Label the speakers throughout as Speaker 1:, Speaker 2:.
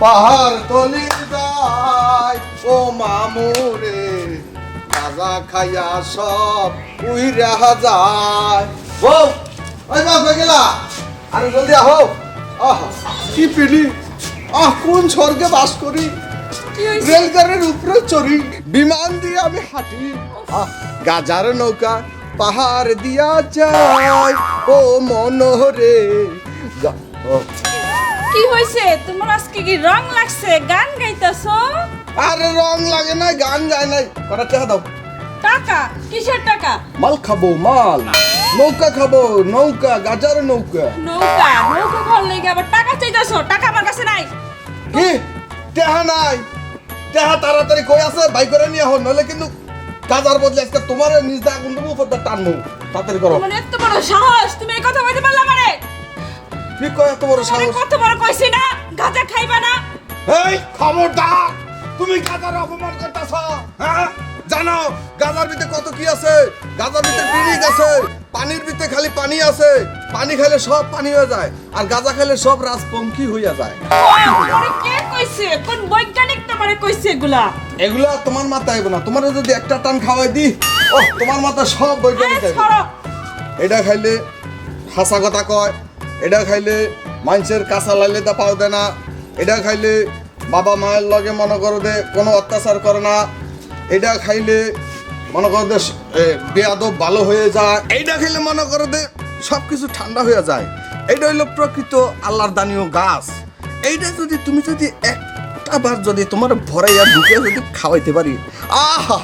Speaker 1: পাহাড় তলি যায়। ও মামুরে গাজা খাইয়া সব উই রাহা যায়। ও ওই মা কই গেলা? আরে জলদি আহো। আহ কি পিলি? আহ কোন স্বর্গে বাস করি? রেলগাড়ির উপরে চড়ি। বিমান দিয়ে আমি হাঁটি। আহ, গাজার নৌকা পাহাড় দিয়া যায়। ও মনোহরে ও,
Speaker 2: কি হয়েছে? তোমার আজকে কি রং লাগছে? গান গাইতেছো?
Speaker 1: আরে রং লাগে না গান গায় নাই। কটা টাকা দাও?
Speaker 2: টাকা? কিসের টাকা?
Speaker 1: মাল খাব মাল। নৌকা খাব নৌকা গাজার নৌকা।
Speaker 2: নৌকা? নৌকা ঘর লেগে আবার টাকা চাইতেছো? টাকা আমার কাছে নাই।
Speaker 1: কি? টেহা নাই। টেহা তাড়াতাড়ি কই আছে? বাই করে নিয়ে হন নইলে কিন্তু গাজার বদলে আজকে তোমার নিজ দা দেবো উপর টানবো। তাড়াতাড়ি করো।
Speaker 2: তোমার এত বড় সাহস তুমি এই কথা বলতে পারলা মানে
Speaker 1: কি কয় এত বড়
Speaker 2: তোমারে
Speaker 1: সাহস
Speaker 2: কত বড় কইছি না গাঁজা খাইবা না?
Speaker 1: এই খবরদার! তুমি গাজার অপমান করতেছ হ্যাঁ? জানো গাজার ভিতরে কত কি আছে? গাজার ভিতরে পিরিক আছে পানির ভিতরে খালি পানি আছে। পানি খাইলে সব পানি হয়ে যায় আর গাজা খাইলে সব রাজপঙ্খী হইয়া যায়।
Speaker 2: তোমারে কে কইছে? কোন বৈজ্ঞানিক তোমারে কইছে এগুলা?
Speaker 1: এগুলা তোমার মাথায় আইব না। তোমার যদি একটা টান খাওয়াই দি ও তোমার মাথা সব বৈজ্ঞানিক। এটা খাইলে হাসা কথা কয় এটা খাইলে মানুষের কাঁচা লাইলে তা পাও দেয় না। এটা খাইলে বাবা মায়ের লগে মনে করো দে কোনো অত্যাচার করে না। এটা খাইলে মনে করো দে এ, বেয়াদব ভালো হয়ে যায়। এইটা খাইলে মনে করো দে সব কিছু ঠান্ডা হয়ে যায়। এইটা হইল প্রকৃত আল্লাহর দানীয় গাছ। এইটা যদি তুমি যদি একটা বার যদি তোমার ভরাইয়া ঢুকে যদি খাওয়াইতে পারি আহা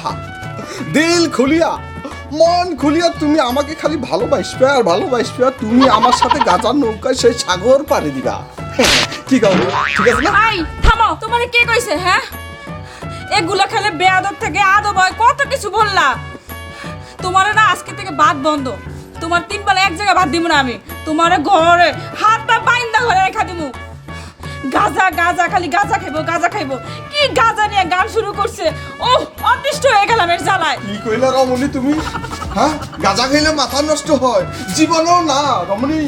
Speaker 1: দিল খুলিয়া মন খুলিয়া তুমি আমাকে খালি ভালোবাসবে আর ভালোবাসবে আর তুমি আমার সাথে গাজার নৌকায় সেই সাগর পাড়ি দিবা। কি কাউ ঠিক আছে না?
Speaker 2: থামো। তোমারে কে কইছে হ্যাঁ? এগুলা খেলে বেয়াদব থেকে আদব হয়, কত কিছু বললা। তোমারে না আজকে থেকে ভাত বন্ধ। তোমার তিন বেলা এক জায়গায় ভাত দিব না আমি। তোমার ঘরে হাত পা বাইন্দা ঘরে রেখা দিব গাজা গাজা, খালি গাজা খাইবো গাজা খাইবো। কি গাজা নিয়ে গান শুরু করছে? ও অতিষ্ঠ হয়ে গেলাম এর জ্বালায়।
Speaker 1: কি কইলে রমণী তুমি? হ্যাঁ? গাজা খাইলে মাথা নষ্ট হয়। জীবনও না, রমণী।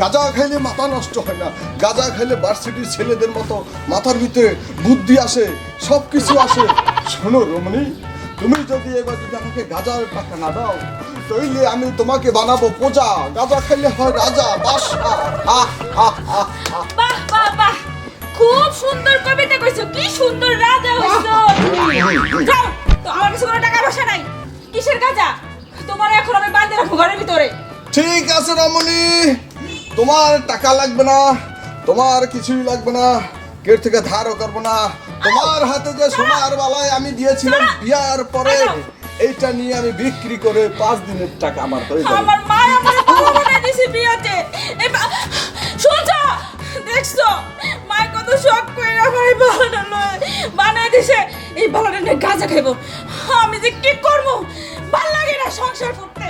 Speaker 1: গাজা খাইলে মাথা নষ্ট হয় না। গাজা খাইলে ভার্সিটির ছেলেদের মতো মাথার ভিতরে বুদ্ধি আসে সব কিছু আসে। শোনো রমণী, তুমি যদি এবার যদি আমাকে গাজার টাকা না দাও, তাইলে আমি তোমাকে বানাবো প্রজা। গাজা খাইলে হয় রাজা বাদশা
Speaker 2: খুব সুন্দর কবিতা কইছো কি সুন্দর রাজা হইছো। যাও তো আমার কাছে কোনো টাকা পয়সা নাই। কিসের গাজা তোমার এখন আমি বাঁধে রাখব ঘরের ভিতরে।
Speaker 1: ঠিক আছে রমণী তোমার টাকা লাগবে না তোমার কিছুই লাগবে না কের থেকে ধারও করব না। তোমার হাতে যে সোনার বালায় আমি দিয়েছিলাম বিয়ার পরে এইটা নিয়ে আমি বিক্রি করে পাঁচ দিনের টাকা আমার হয়ে যাবে
Speaker 2: আমার মা আমার দিছে বিয়াতে। গাঁজা খাইব। আমি যে কি করব? ভালো লাগে না সংসার করতে।